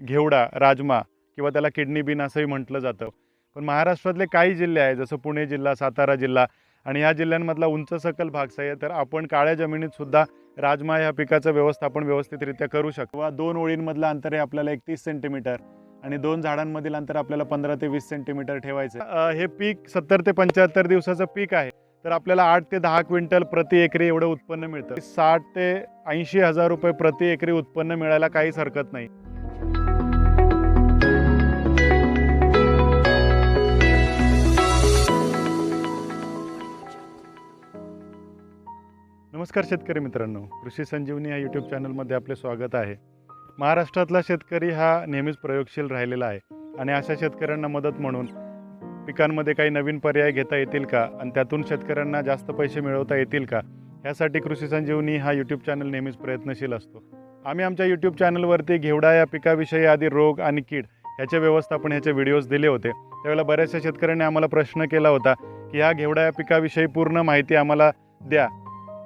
घेवडा राजमा किंवा त्याला kidney bean असंही म्हटलं जातं. पण महाराष्ट्रातले काही जिल्हे आहे जसं पुणे जिल्हा सातारा जिल्हा आणि ह्या जिल्ह्यांमधला उंच सकल भाग सही आहे तर आपण काळ्या जमिनीतसुद्धा राजमा ह्या पिकाचं व्यवस्थापन व्यवस्थितरित्या करू शकतो. वा दोन ओळींमधलं अंतर आहे आपल्याला एकतीस सेंटीमीटर आणि दोन झाडांमधील अंतर आपल्याला पंधरा ते वीस सेंटीमीटर ठेवायचं हे पीक सत्तर ते पंच्याहत्तर दिवसाचं पीक आहे तर आपल्याला आठ ते दहा क्विंटल प्रति एकरी एवढं उत्पन्न मिळतं. साठ ते ऐंशी हजार रुपये प्रति एकरी उत्पन्न मिळायला काहीच हरकत नाही. नमस्कार शेतकरी मित्रांनो. कृषी संजीवनी या यूट्यूब चॅनलमध्ये आपले स्वागत आहे. महाराष्ट्रातला शेतकरी हा नेहमीच प्रयोगशील राहिलेला आहे आणि अशा शेतकऱ्यांना मदत म्हणून पिकांमध्ये काही नवीन पर्याय घेता येतील का? आणि त्यातून शेतकऱ्यांना जास्त पैसे मिळवता येतील का? यासाठी कृषी संजीवनी हा यूट्यूब चॅनल नेहमीच प्रयत्नशील असतो. आम्ही आमच्या यूट्यूब चॅनलवरती घेवडा या पिकाविषयी आधी रोग आणि कीड ह्याचे व्यवस्थापन ह्याचे व्हिडिओज दिले होते. त्यावेळेला बऱ्याचशा शेतकऱ्यांनी आम्हाला प्रश्न केला होता की ह्या घेवडा या पिकाविषयी पूर्ण माहिती आम्हाला द्या.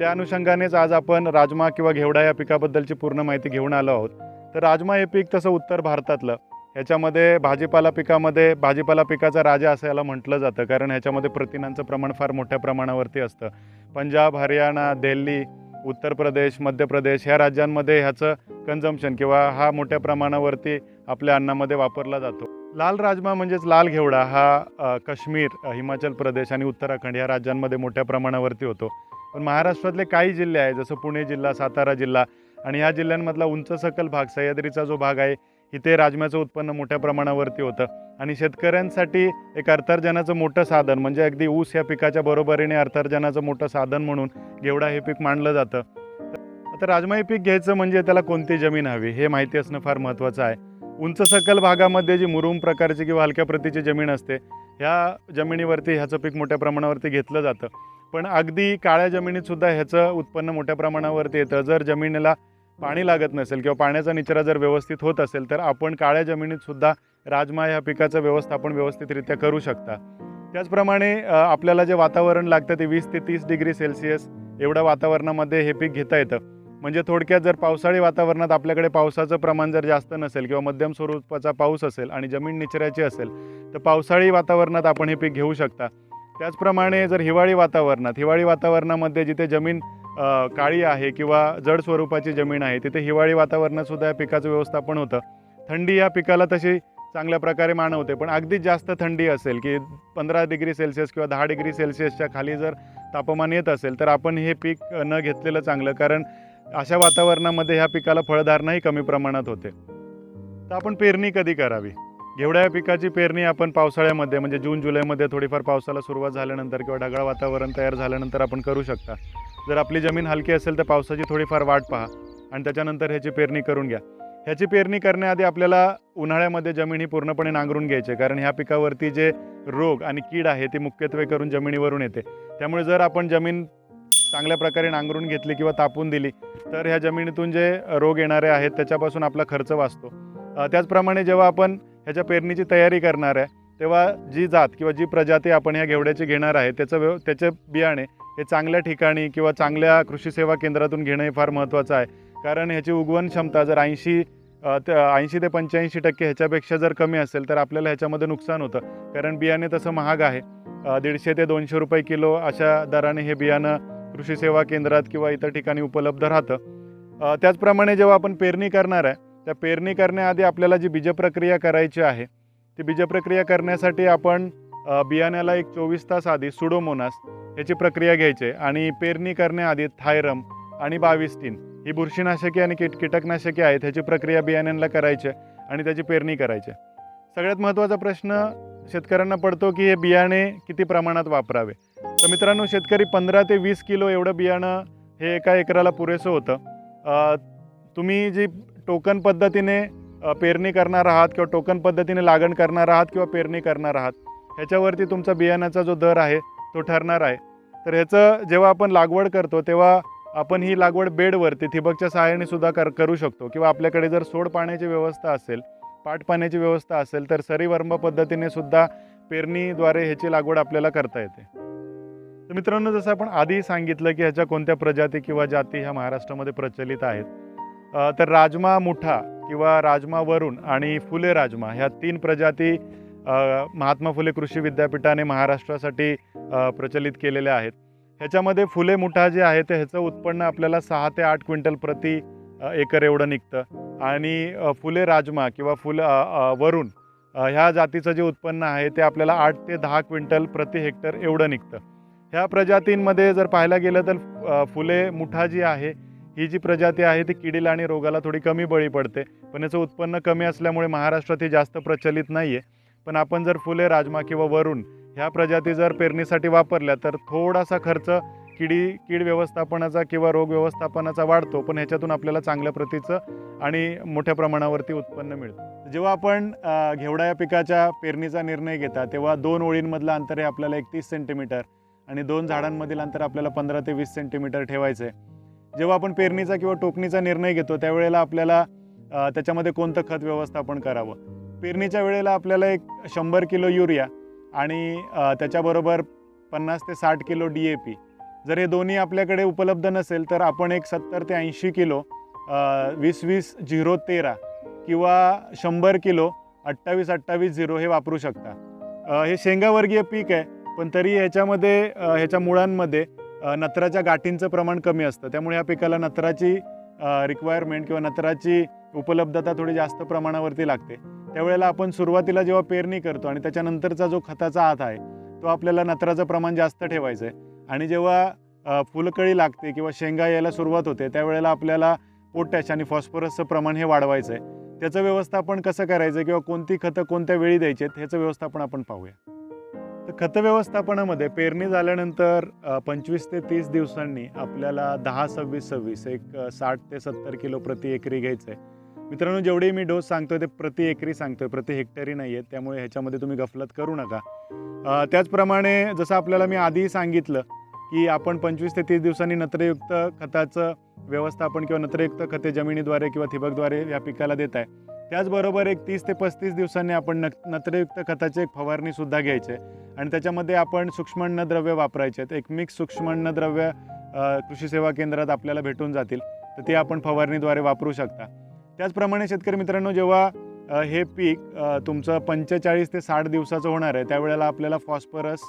त्या अनुषंगानेच आज आपण राजमा किंवा घेवडा या पिकाबद्दलची पूर्ण माहिती घेऊन आलो आहोत. तर राजमा हे पीक तसं उत्तर भारतातलं ह्याच्यामध्ये भाजीपाला पिकामध्ये भाजीपाला पिकाचा राजा असं याला म्हटलं जातं. कारण ह्याच्यामध्ये प्रथिनांचं प्रमाण फार मोठ्या प्रमाणावरती असतं. पंजाब हरियाणा दिल्ली उत्तर प्रदेश मध्य प्रदेश ह्या राज्यांमध्ये ह्याचं कन्झम्पशन किंवा हा मोठ्या प्रमाणावरती आपल्या अन्नामध्ये वापरला जातो. लाल राजमा म्हणजेच लाल घेवडा हा काश्मीर हिमाचल प्रदेश आणि उत्तराखंड या राज्यांमध्ये मोठ्या प्रमाणावरती होतो. पण महाराष्ट्रातले काही जिल्हे आहे जसं पुणे जिल्हा सातारा जिल्हा आणि ह्या जिल्ह्यांमधला उंच सकल भाग सह्याद्रीचा जो भाग आहे इथे राजम्याचं उत्पन्न मोठ्या प्रमाणावरती होतं. आणि शेतकऱ्यांसाठी एक अर्थार्जनाचं मोठं साधन म्हणजे अगदी ऊस या पिकाच्या बरोबरीने अर्थार्जनाचं मोठं साधन म्हणून घेवडा हे पीक मानलं जातं. आता राजमा हे पीक घ्यायचं म्हणजे त्याला कोणती जमीन हवी हे माहिती असणं फार महत्त्वाचं आहे. उंच सकल भागामध्ये जी मुरुम प्रकारची किंवा हलक्या प्रतीची जमीन असते ह्या जमिनीवरती ह्याचं पीक मोठ्या प्रमाणावरती घेतलं जातं. पण अगदी काळ्या जमिनीत सुद्धा ह्याचं उत्पन्न मोठ्या प्रमाणावरती येतं. जर जमिनीला पाणी लागत नसेल किंवा पाण्याचा निचरा जर व्यवस्थित होत असेल तर आपण काळ्या जमिनीत सुद्धा राजमा ह्या पिकाचं व्यवस्थापन व्यवस्थितरित्या करू शकता. त्याचप्रमाणे आपल्याला जे वातावरण लागतं ते वीस ते तीस डिग्री सेल्सिअस एवढ्या वातावरणामध्ये हे पीक घेता येतं. म्हणजे थोडक्यात जर पावसाळी वातावरणात आपल्याकडे पावसाचं प्रमाण जर जास्त नसेल किंवा मध्यम स्वरूपाचा पाऊस असेल आणि जमीन निचऱ्याची असेल तर पावसाळी वातावरणात आपण हे पीक घेऊ शकता. त्याचप्रमाणे जर हिवाळी वातावरणात हिवाळी वातावरणामध्ये जिथे जमीन काळी आहे किंवा जड स्वरूपाची जमीन आहे तिथे हिवाळी वातावरणातसुद्धा या पिकाचं व्यवस्थापन होतं. थंडी या पिकाला तशी चांगल्या प्रकारे मानवते पण अगदीच जास्त थंडी असेल की पंधरा डिग्री सेल्सिअस किंवा दहा डिग्री सेल्सिअसच्या खाली जर तापमान येत असेल तर आपण हे पीक न घेतलेलं चांगलं कारण अशा वातावरणामध्ये ह्या पिकाला फळधारणाही कमी प्रमाणात होते. तर आपण पेरणी कधी करावी? एवढ्या या पिकाची पेरणी आपण पावसाळ्यामध्ये म्हणजे जून जुलैमध्ये थोडीफार पावसाला सुरुवात झाल्यानंतर किंवा ढगाळ वातावरण तयार झाल्यानंतर आपण करू शकता. जर आपली जमीन हलकी असेल तर पावसाची थोडीफार वाट पहा आणि त्याच्यानंतर ह्याची पेरणी करून घ्या. ह्याची पेरणी करण्याआधी आपल्याला उन्हाळ्यामध्ये जमीन ही पूर्णपणे नांगरून घ्यायची आहे. कारण ह्या पिकावरती जे रोग आणि कीड आहे ती मुख्यत्वे करून जमिनीवरून येते. त्यामुळे जर आपण जमीन चांगल्या प्रकारे नांगरून घेतली किंवा तापून दिली तर ह्या जमिनीतून जे रोग येणारे आहेत त्याच्यापासून आपला खर्च वाचतो. त्याचप्रमाणे जेव्हा आपण ह्याच्या पेरणीची तयारी करणार आहे. तेव्हा जी जात किंवा जी प्रजाती आपण ह्या घेवड्याची घेणार आहे त्याचं व्यव त्याचे बियाणे हे चांगल्या ठिकाणी किंवा चांगल्या कृषी सेवा केंद्रातून घेणं हे फार महत्त्वाचं आहे. कारण ह्याची उगवण क्षमता जर ऐंशी ऐंशी ते पंच्याऐंशी टक्के ह्याच्यापेक्षा जर कमी असेल तर आपल्याला ह्याच्यामध्ये नुकसान होतं. कारण बियाणे तसं महाग आहे. दीडशे ते दोनशे रुपये किलो अशा दराने हे बियाणं कृषी सेवा केंद्रात किंवा इतर ठिकाणी उपलब्ध राहतं. त्याचप्रमाणे जेव्हा आपण पेरणी करणार आहे त्या पेरणी करण्याआधी आपल्याला जी बीजप्रक्रिया करायची आहे ती बीजप्रक्रिया करण्यासाठी आपण बियाण्याला एक चोवीस तास आधी सुडोमोनास ह्याची प्रक्रिया घ्यायची आहे आणि पेरणी करण्याआधी थायरम आणि बाविस्टीन ही बुरशीनाशके आणि कीट कीटकनाशके आहेत ह्याची प्रक्रिया बियाण्यांना करायची आहे आणि त्याची पेरणी करायची आहे. सगळ्यात महत्त्वाचा प्रश्न शेतकऱ्यांना पडतो की हे बियाणे किती प्रमाणात वापरावे तर मित्रांनो शेतकरी पंधरा ते वीस किलो एवढं बियाणं हे एका एकराला पुरेसं होतं तुम्ही जी टोकन पद्धतीने पेरणी करणार आहात किंवा टोकन पद्धतीने लागण करणार आहात किंवा पेरणी करणार आहात ह्याच्यावरती तुमचा बियाण्याचा जो दर आहे तो ठरणार आहे. तर ह्याचं जेव्हा आपण लागवड करतो तेव्हा आपण ही लागवड बेडवरती ठिबकच्या सहाय्याने सुद्धा कर करू शकतो. किंवा आपल्याकडे जर सोड पाण्याची व्यवस्था असेल पाट पाण्याची व्यवस्था असेल तर सरीवर्म पद्धतीने सुद्धा पेरणीद्वारे ह्याची लागवड आपल्याला करता येते. तर मित्रांनो जसं आपण आधी सांगितलं की ह्याच्या कोणत्या प्रजाती किंवा जाती ह्या महाराष्ट्रामध्ये प्रचलित आहेत तर राजमा मुठा किंवा राजमा वरुण आणि फुले राजमा ह्या तीन प्रजाती महात्मा फुले कृषी विद्यापीठाने महाराष्ट्रासाठी प्रचलित केलेल्या आहेत. ह्याच्यामध्ये फुले मुठा जे आहे ते ह्याचं उत्पन्न आपल्याला सहा ते आठ क्विंटल प्रति एकर एवढं निघतं. आणि फुले राजमा किंवा फुल वरुण ह्या जातीचं जे उत्पन्न आहे ते आपल्याला आठ ते दहा क्विंटल प्रति हेक्टर एवढं निघतं. ह्या प्रजातींमध्ये जर पाहायला गेलं तर फुले मुठा जी आहे ही जी प्रजाती आहे ती किडीला आणि रोगाला थोडी कमी बळी पडते. पण याचं उत्पन्न कमी असल्यामुळे महाराष्ट्रात ही जास्त प्रचलित नाही आहे पण आपण जर फुले राजमा किंवा वरून ह्या प्रजाती जर पेरणीसाठी वापरल्या तर थोडासा खर्च किडी कीड व्यवस्थापनाचा किंवा रोग व्यवस्थापनाचा वाढतो. पण ह्याच्यातून आपल्याला चांगल्या प्रतीचं आणि मोठ्या प्रमाणावरती उत्पन्न मिळतं. जेव्हा आपण घेवडा या पिकाच्या पेरणीचा निर्णय घेता तेव्हा दोन ओळींमधलं अंतर हे आपल्याला एकतीस सेंटीमीटर आणि दोन झाडांमधील अंतर आपल्याला पंधरा ते वीस सेंटीमीटर ठेवायचं आहे जेव्हा आपण पेरणीचा किंवा टोपणीचा निर्णय घेतो त्यावेळेला आपल्याला त्याच्यामध्ये कोणतं खत व्यवस्थापन करावं? पेरणीच्या वेळेला आपल्याला एक शंभर किलो युरिया आणि त्याच्याबरोबर पन्नास ते साठ किलो डी ए पी. जर हे दोन्ही आपल्याकडे उपलब्ध नसेल तर आपण एक सत्तर ते ऐंशी किलो वीस वीस झिरो तेरा किंवा शंभर किलो अठ्ठावीस अठ्ठावीस झिरो हे वापरू शकता. हे शेंगावर्गीय पीक आहे पण तरी ह्याच्यामध्ये ह्याच्या मुळांमध्ये नत्राच्या गाठींचं प्रमाण कमी असतं. त्यामुळे या पिकाला नत्राची रिक्वायरमेंट किंवा नत्राची उपलब्धता थोडी जास्त प्रमाणावरती लागते. त्यावेळेला आपण सुरुवातीला जेव्हा पेरणी करतो आणि त्याच्यानंतरचा जो खताचा हात आहे तो आपल्याला नत्राचं प्रमाण जास्त ठेवायचं आहे. आणि जेव्हा फुलकळी लागते किंवा शेंगा यायला सुरुवात होते त्यावेळेला आपल्याला पोटॅश आणि फॉस्फरसचं प्रमाण हे वाढवायचं आहे. त्याचं व्यवस्थापन कसं करायचं किंवा कोणती खतं कोणत्या वेळी द्यायची आहेत ह्याचं व्यवस्थापन आपण पाहूया. तर खत व्यवस्थापनामध्ये पेरणी झाल्यानंतर पंचवीस ते तीस दिवसांनी आपल्याला दहा सव्वीस सव्वीस एक साठ ते सत्तर किलो प्रति एकरी घ्यायचं आहे मित्रांनो जेवढे मी डोस सांगतोय ते प्रति एकरी सांगतोय प्रति हेक्टरी नाही आहे त्यामुळे ह्याच्यामध्ये तुम्ही गफलत करू नका. त्याचप्रमाणे जसं आपल्याला मी आधी सांगितलं की आपण पंचवीस ते तीस दिवसांनी नत्रयुक्त खताचं व्यवस्थापन किंवा नत्रयुक्त खते जमिनीद्वारे किंवा ठिबकद्वारे या पिकाला देत आहे त्याचबरोबर एक तीस ते पस्तीस दिवसांनी आपण न नत्रयुक्त खताची एक फवारणीसुद्धा घ्यायची. आणि त्याच्यामध्ये आपण सूक्ष्म अन्नद्रव्य वापरायचे. आहेत एक मिक्स सूक्ष्म अन्नद्रव्य कृषी सेवा केंद्रात आपल्याला भेटून जातील. तर ते आपण फवारणीद्वारे वापरू शकता. त्याचप्रमाणे शेतकरी मित्रांनो जेव्हा हे पीक तुमचं पंचेचाळीस ते साठ दिवसाचं होणार आहे त्यावेळेला आपल्याला फॉस्फरस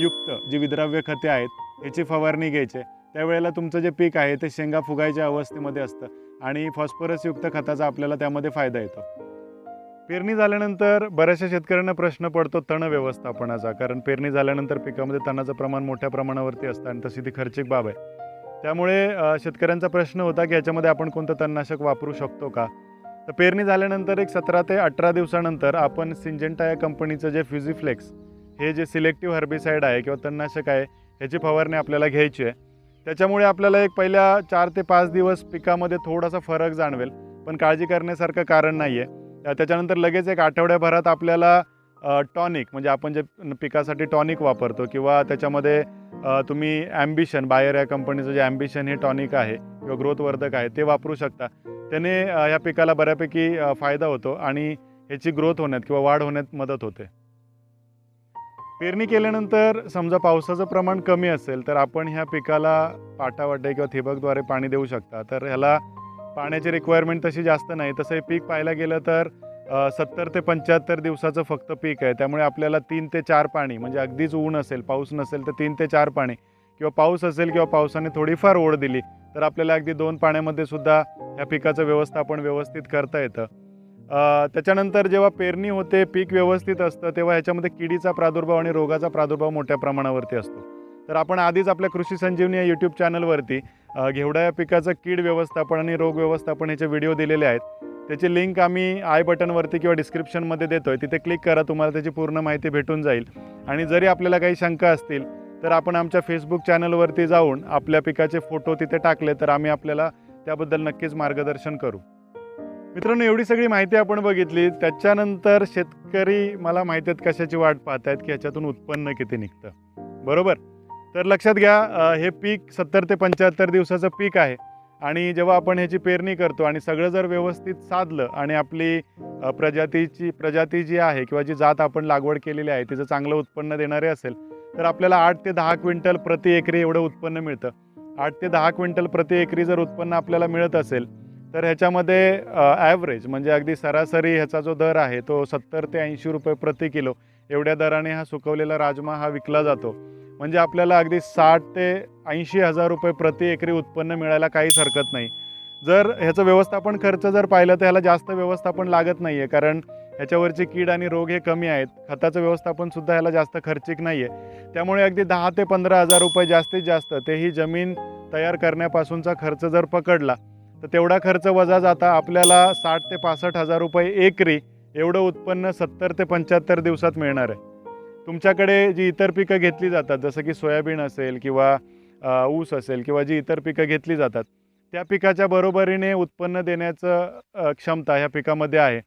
युक्त जी विद्राव्य खते आहेत याची फवारणी घ्यायची त्यावेळेला तुमचं जे पीक आहे ते शेंगा फुगायच्या अवस्थेमध्ये असतं. आणि फॉस्फरसयुक्त खताचा आपल्याला त्यामध्ये फायदा येतो. पेरणी झाल्यानंतर बऱ्याचशा शेतकऱ्यांना प्रश्न पडतो तण व्यवस्थापनाचा. कारण पेरणी झाल्यानंतर पिकामध्ये तणाचं प्रमाण मोठ्या प्रमाणावरती असतं आणि तशी ती खर्चिक बाब आहे. त्यामुळे शेतकऱ्यांचा प्रश्न होता की याच्यामध्ये आपण कोणतं तणनाशक वापरू शकतो का? तर पेरणी झाल्यानंतर एक सतरा ते अठरा दिवसानंतर आपण सिंजेंटा या कंपनीचं जे फ्युझिफ्लेक्स हे जे सिलेक्टिव्ह हर्बिसाईड आहे किंवा तणनाशक आहे ह्याची फवारणी आपल्याला घ्यायची आहे. त्याच्यामुळे आपल्याला एक पहिल्या चार ते पाच दिवस पिकामध्ये थोडासा फरक जाणवेल. पण काळजी करण्यासारखं कारण नाही आहे त्याच्यानंतर लगेच एक आठवड्याभरात आपल्याला टॉनिक म्हणजे आपण जे पिकासाठी टॉनिक वापरतो किंवा त्याच्यामध्ये तुम्ही ॲम्बिशन बायर या कंपनीचं जे ॲम्बिशन हे टॉनिक आहे किंवा ग्रोथवर्धक आहे ते वापरू शकता. त्याने ह्या पिकाला बऱ्यापैकी फायदा होतो आणि ह्याची ग्रोथ होण्यात किंवा वाढ होण्यात मदत होते. पेरणी केल्यानंतर समजा पावसाचं प्रमाण कमी असेल तर आपण ह्या पिकाला पाटावाटे किंवा ठिबकद्वारे पाणी देऊ शकता. तर ह्याला पाण्याची रिक्वायरमेंट तशी जास्त नाही. तसं हे पीक पाहायला गेलं तर सत्तर ते पंच्याहत्तर दिवसाचं फक्त पीक आहे. त्यामुळे आपल्याला तीन ते चार पाणी म्हणजे अगदीच ऊन असेल पाऊस नसेल तर तीन ते चार पाणी किंवा पाऊस असेल किंवा पावसाने थोडीफार ओढ दिली तर आपल्याला अगदी दोन पाण्यामध्ये सुद्धा ह्या पिकाचं व्यवस्थापन व्यवस्थित करता येतं. त्याच्यानंतर जेव्हा पेरणी होते पीक व्यवस्थित असतं तेव्हा ह्याच्यामध्ये किडीचा प्रादुर्भाव आणि रोगाचा प्रादुर्भाव मोठ्या प्रमाणावरती असतो. तर आपण आधीच आपल्या कृषी संजीवनी या यूट्यूब चॅनलवरती घेवडा या पिकाचं कीड व्यवस्थापन आणि रोग व्यवस्थापन ह्याचे व्हिडिओ दिलेले आहेत. त्याची लिंक आम्ही आय बटनवरती किंवा डिस्क्रिप्शनमध्ये देतो आहे तिथे क्लिक करा तुम्हाला त्याची पूर्ण माहिती भेटून जाईल. आणि जरी आपल्याला काही शंका असतील तर आपण आमच्या फेसबुक चॅनलवरती जाऊन आपल्या पिकाचे फोटो तिथे टाकले तर आम्ही आपल्याला त्याबद्दल नक्कीच मार्गदर्शन करू. मित्रांनो एवढी सगळी माहिती आपण बघितली. त्याच्यानंतर शेतकरी मला माहिती आहेत कशाची वाट पाहत आहेत की ह्याच्यातून उत्पन्न किती निघतं. बरोबर? तर लक्षात घ्या हे पीक सत्तर ते पंच्याहत्तर दिवसाचं पीक आहे. आणि जेव्हा आपण ह्याची पेरणी करतो आणि सगळं जर व्यवस्थित साधलं आणि आपली प्रजातीची प्रजाती जी आहे किंवा जी जात आपण लागवड केलेली आहे तिचं चांगलं उत्पन्न देणारे असेल तर आपल्याला आठ ते दहा क्विंटल प्रति एकरी एवढं उत्पन्न मिळतं. आठ ते दहा क्विंटल प्रति एकरी जर उत्पन्न आपल्याला मिळत असेल तर ह्याच्यामध्ये ॲव्हरेज म्हणजे अगदी सरासरी ह्याचा जो दर आहे तो सत्तर ते ऐंशी रुपये प्रति किलो. एवढ्या दराने हा सुकवलेला राजमा हा विकला जातो. म्हणजे आपल्याला अगदी साठ ते ऐंशी हजार रुपये प्रति एकरी उत्पन्न मिळायला काहीच हरकत नाही. जर ह्याचं व्यवस्थापन खर्च जर पाहिलं तर ह्याला जास्त व्यवस्थापन लागत नाही आहे कारण ह्याच्यावरची कीड आणि रोग हे कमी आहेत. खताचं व्यवस्थापनसुद्धा ह्याला जास्त खर्चिक नाही आहे त्यामुळे अगदी दहा ते पंधरा हजार रुपये जास्तीत जास्त तेही जमीन तयार करण्यापासूनचा खर्च जर पकडला तर तेवढा खर्च वजा जाता आपल्याला साठ ते पासष्ट हजार रुपये एकरी एवढं उत्पन्न सत्तर ते पंच्याहत्तर दिवसात मिळणार आहे. तुमच्याकडे जी इतर पिकं घेतली जातात जसं की सोयाबीन असेल किंवा ऊस असेल किंवा जी इतर पिकं घेतली जातात त्या पिकाच्या बरोबरीने उत्पन्न देण्याचं क्षमता ह्या पिकामध्ये आहे.